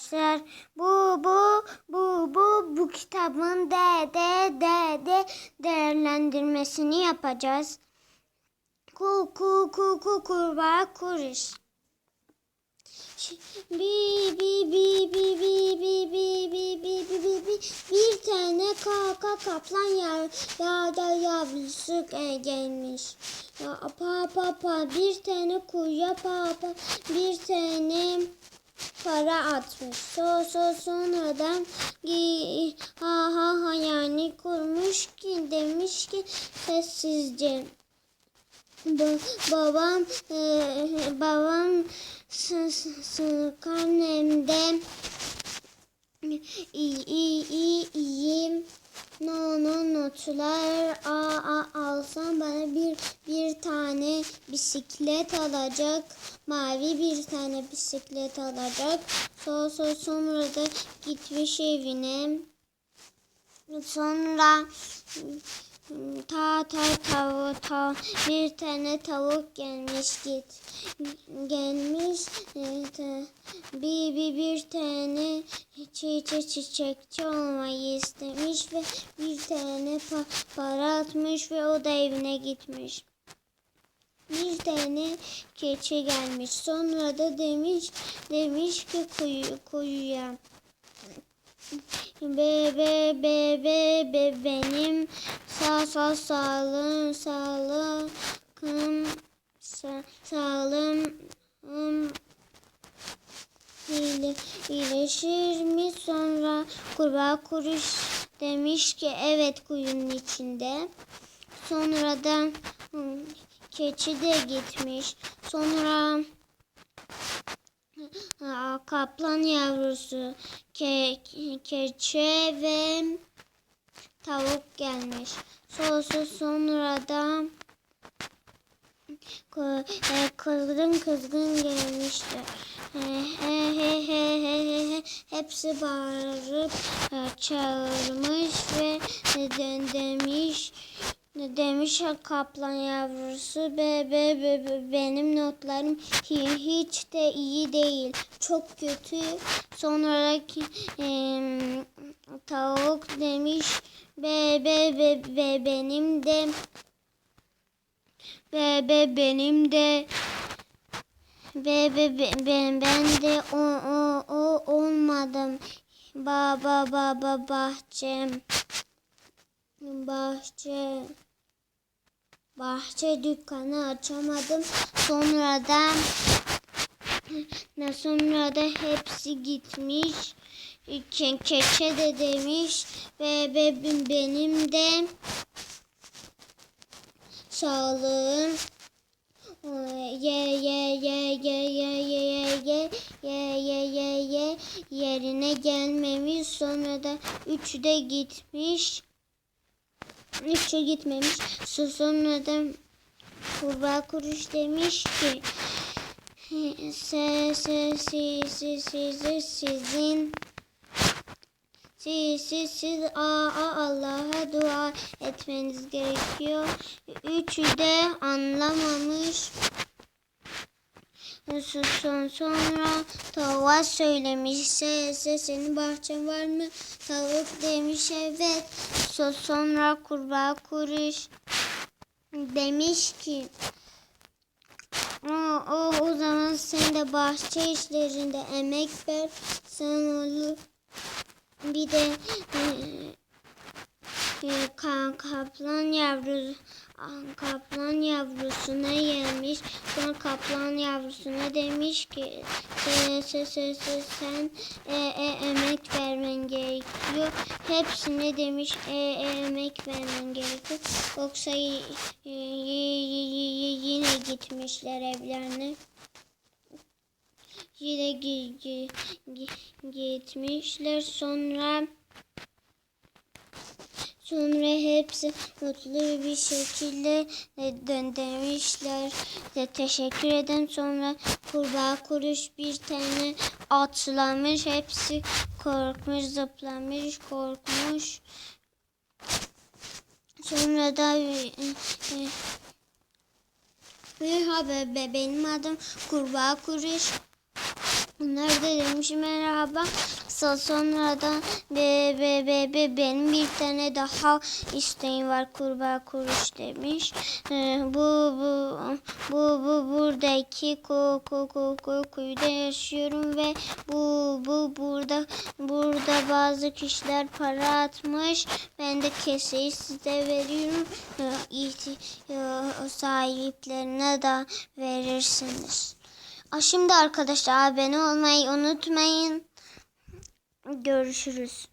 Arkadaşlar bu bu bu bu bu kitabın de de de de değerlendirmesini yapacağız. Ku ku ku ku kurbağa kuruş. Bi bi bi bi bi bi bi bi bi bi bi bi bir tane kaka kaplan yav ya da yavrusu e, gelmiş. Ya, pa pa pa bir tane kuyuya pa pa bir tane para atmış. So so sonradan gi- ha ha ha yani kurmuş ki demiş ki sessizce. Ba- babam e, babam s- s- s- karnemde iyi iyi iyi iyi no no notlar a a alsam bana bir bir tane bisiklet alacak mavi bir tane bisiklet alacak so so sonra da gitmiş evine sonra ta ta tavuk ta bir tane tavuk gelmiş git gelmiş e, ta- bir bir bir tane çiçek çiçekçi olmayı istemiş ve bir tane pa- para atmış ve o da evine gitmiş. Bir tane keçi gelmiş. Sonra da demiş demiş ki kuyu, kuyuya. Be be be be be benim sağ sağ sağlığım sağlığım sa, sağlığım ım, iyile- iyileşir mi? Sonra kurbağa kuruş demiş ki evet kuyunun içinde. Sonra da keçi de gitmiş sonra kaplan yavrusu, ke, keçe ve tavuk gelmiş. Sosu sonra da e, kızgın kızgın gelmişler. He he he he he he he hepsi bağırıp e, çağırmış ve de- demiş kaplan yavrusu? Be be be, be benim notlarım hi- hiç de iyi değil. Çok kötü. Sonraki em, tavuk demiş be be be, be benim de be be benim de be be, be ben, ben de o o o olmadım. Ba ba ba ba bahçem bahçe bahçe dükkanı açamadım. Sonradan ne sonra da hepsi gitmiş. Ke keçe de demiş ve be, benim de sağlığım ye ye ye ye ye ye ye ye ye ye ye yerine gelmemiş sonra da üçü de gitmiş üçü gitmemiş sonra da kurbağa kuruş demiş ki se se si si sizi sizin siz siz siz a a Allah'a dua etmeniz gerekiyor. Üçü de anlamamış. Son sonra tavuğa söylemiş. Se, se senin bahçen var mı? Tavuk demiş evet. So, sonra kurbağa kuruş demiş ki o, o, o zaman sen de bahçe işlerinde emek ver. Sen olur. Bir de e, e, ka- kaplan yavrusu kaplan yavrusuna gelmiş. Sonra kaplan yavrusuna demiş ki se, se, se, se, sen e, e, emek vermen gerekiyor. Hepsine demiş e, e, emek vermen gerekiyor. Yoksa y- y- y- yine gitmişler evlerine. Yine gi- gi- gi- gitmişler sonra Sonra hepsi mutlu bir şekilde e, döndürmüşler. Teşekkür eden sonra kurbağa kuruş bir tane atlamış. Hepsi korkmuş, zıplamış, korkmuş. Sonra da e, e, Merhaba be, benim adım Kurbağa Kuruş. Bunlar merhaba. Sa- Sonradan be, be, be, be, benim bir tane daha isteğim var kurbağa kuruş demiş. Ee, bu, bu, bu, bu buradaki ku, ku, ku, ku, kuyuda yaşıyorum ve bu, bu burada burada bazı kişiler para atmış. Ben de keseyi size veriyorum. Ee, e, sahiplerine de verirsiniz. Aa, Şimdi arkadaşlar abone olmayı unutmayın. Görüşürüz.